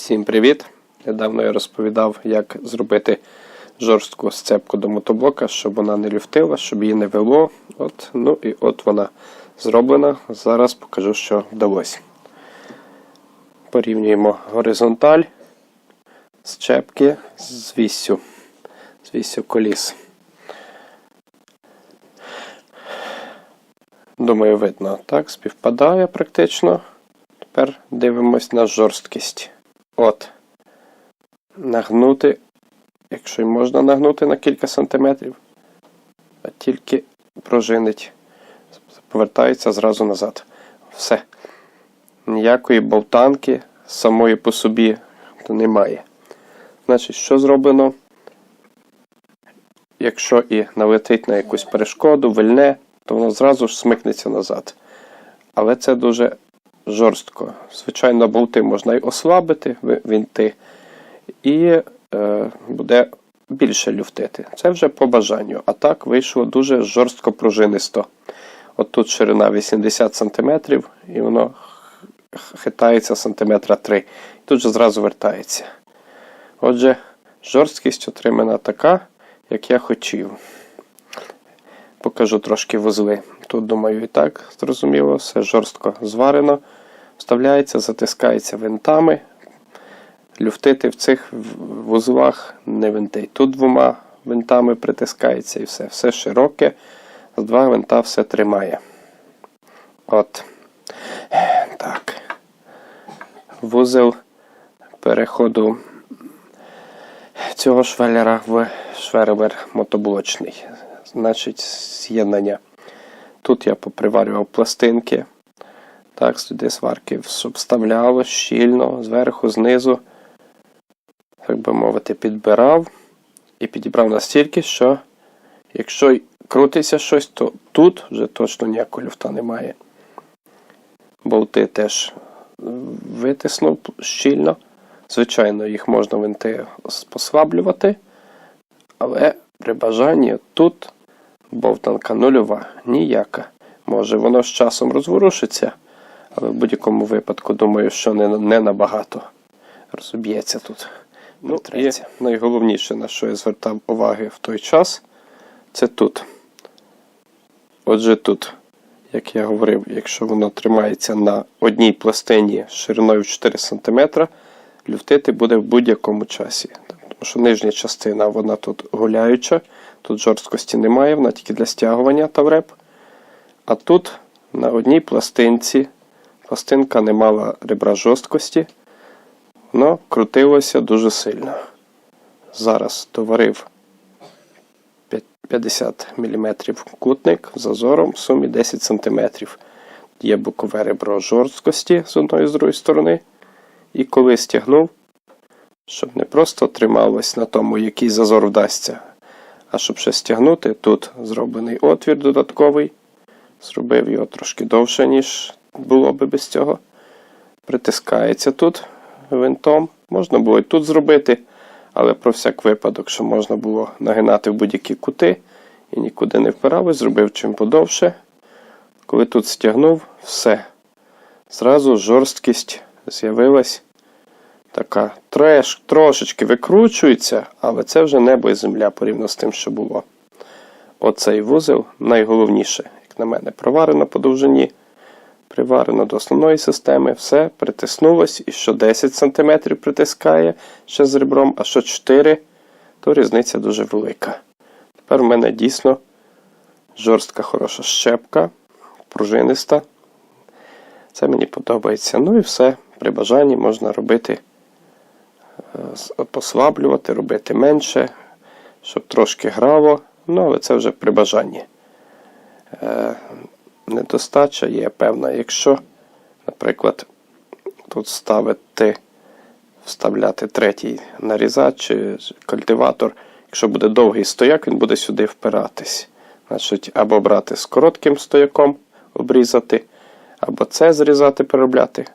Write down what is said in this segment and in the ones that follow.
Всім привіт! Недавно я розповідав, як зробити жорстку сцепку до мотоблока, щоб вона не люфтила, щоб її не вело. От, ну і от вона зроблена. Зараз покажу, що вдалося. Порівнюємо горизонталь зчепки з віссю, з віссю коліс. Думаю, видно, так, співпадає практично. Тепер дивимось на жорсткість. От. Нагнути, якщо й можна нагнути на кілька сантиметрів, а тільки пружинить. Повертається зразу назад. Все. Ніякої болтанки самої по собі немає. Значить, що зроблено? Якщо і налетить на якусь перешкоду, вильне, то воно зразу ж смикнеться назад. Але це дуже жорстко. Звичайно, болти можна й ослабити, вінти, і е, буде більше люфтити. Це вже по бажанню. А так вийшло дуже жорстко пружинисто. От тут ширина 80 см, і воно хитається сантиметра 3 Тут же зразу вертається. Отже, жорсткість отримана така, як я хотів. Покажу трошки вузли. Тут, думаю, і так зрозуміло, все жорстко зварено. Вставляється, затискається винтами. Люфтити в цих вузлах не винти. Тут двома винтами притискається і все. Все широке. З два винта все тримає. От. Так. Вузел переходу цього швеллера в швервер мотоблочний. Значить, з'єднання. Тут я поприварював пластинки. Так, сюди сварки, вставляло щільно, зверху, знизу, так би мовити, підбирав і підібрав настільки, що якщо крутиться щось, то тут вже точно ніякого люфта немає. Болти теж витиснув щільно. Звичайно, їх можна винти послаблювати, але при бажанні тут бовтанка нульова, ніяка. Може воно з часом розворушиться, але в будь-якому випадку, думаю, що не, не набагато розоб'ється тут. Ну, і найголовніше, на що я звертав уваги в той час, це тут. Отже, тут, як я говорив, якщо воно тримається на одній пластині шириною 4 см, люфтити буде в будь-якому часі. Тому що нижня частина вона тут гуляюча, тут жорсткості немає, вона тільки для стягування тавреп. А тут на одній пластинці пластинка не мала ребра жорсткості, воно крутилося дуже сильно. Зараз доварив 50 мм кутник з зазором в сумі 10 см. Є бокове ребро жорсткості з одної з другої сторони. І коли стягнув, щоб не просто трималось на тому, який зазор вдасться, а щоб ще стягнути, тут зроблений отвір додатковий. Зробив його трошки довше, ніж було би без цього. Притискається тут винтом. Можна було і тут зробити, але про всяк випадок, що можна було нагинати в будь-які кути і нікуди не впиралось, зробив чим подовше. Коли тут стягнув, все. Зразу жорсткість з'явилась. Така треш, трошечки викручується, але це вже небо і земля порівняно з тим, що було. Оцей вузел найголовніше, як на мене, проварено по довжині, приварено до основної системи, все притиснулось і що 10 см притискає ще з ребром, а що 4 то різниця дуже велика. Тепер у мене дійсно жорстка, хороша щепка, пружиниста. Це мені подобається. Ну і все. При бажанні можна робити, послаблювати, робити менше, щоб трошки грало. Ну, але це вже при бажанні. Е, недостача є певна. Якщо, наприклад, тут ставити, вставляти третій нарізач чи культиватор, якщо буде довгий стояк, він буде сюди впиратись. Значить, або брати з коротким стояком, обрізати, або це зрізати, переробляти.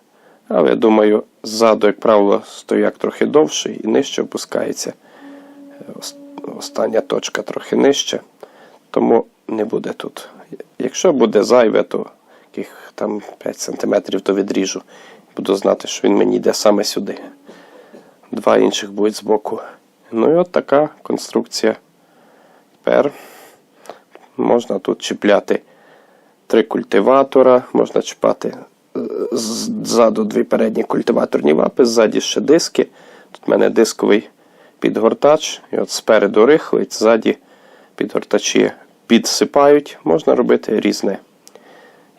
Але я думаю, ззаду, як правило, стояк трохи довший і нижче опускається. Остання точка трохи нижче, тому не буде тут. Якщо буде зайве, то яких там 5 см то відріжу. Буду знати, що він мені йде саме сюди. два інших будуть збоку. Ну і от така конструкція. Тепер можна тут чіпляти три культиватора, можна чіпати е, ззаду дві передні культиваторні лапи, ззаді ще диски. Тут в мене дисковий підгортач, і от спереду рихлить, ззаді підгортачі підсипають. Можна робити різне.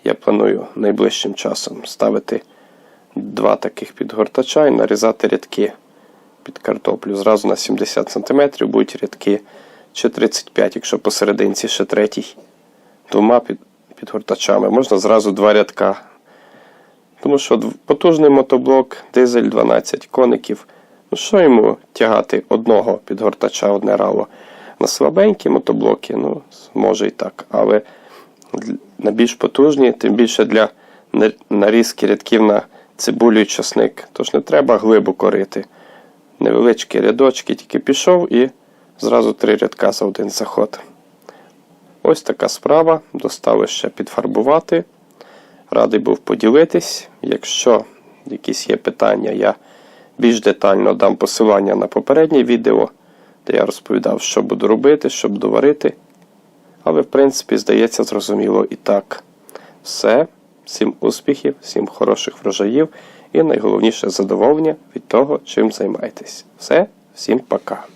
Я планую найближчим часом ставити два таких підгортача і нарізати рядки під картоплю. Зразу на 70 см будуть рядки чи 35, якщо посерединці ще третій. Двома під, підгортачами. Можна зразу два рядка. Тому що потужний мотоблок, дизель 12 коників. Ну що йому тягати одного підгортача, одне рало? На слабенькі мотоблоки, ну, може і так. Але на більш потужні, тим більше для нарізки рядків на цибулю і часник. Тож не треба глибоко рити. Невеличкі рядочки, тільки пішов і зразу три рядка за один заход. Ось така справа. Достали ще підфарбувати. Радий був поділитись. Якщо якісь є питання, я більш детально дам посилання на попереднє відео, де я розповідав, що буду робити, що буду варити. Але, в принципі, здається, зрозуміло і так. Все. Всім успіхів, всім хороших врожаїв і найголовніше задоволення від того, чим займаєтесь. Все, всім пока.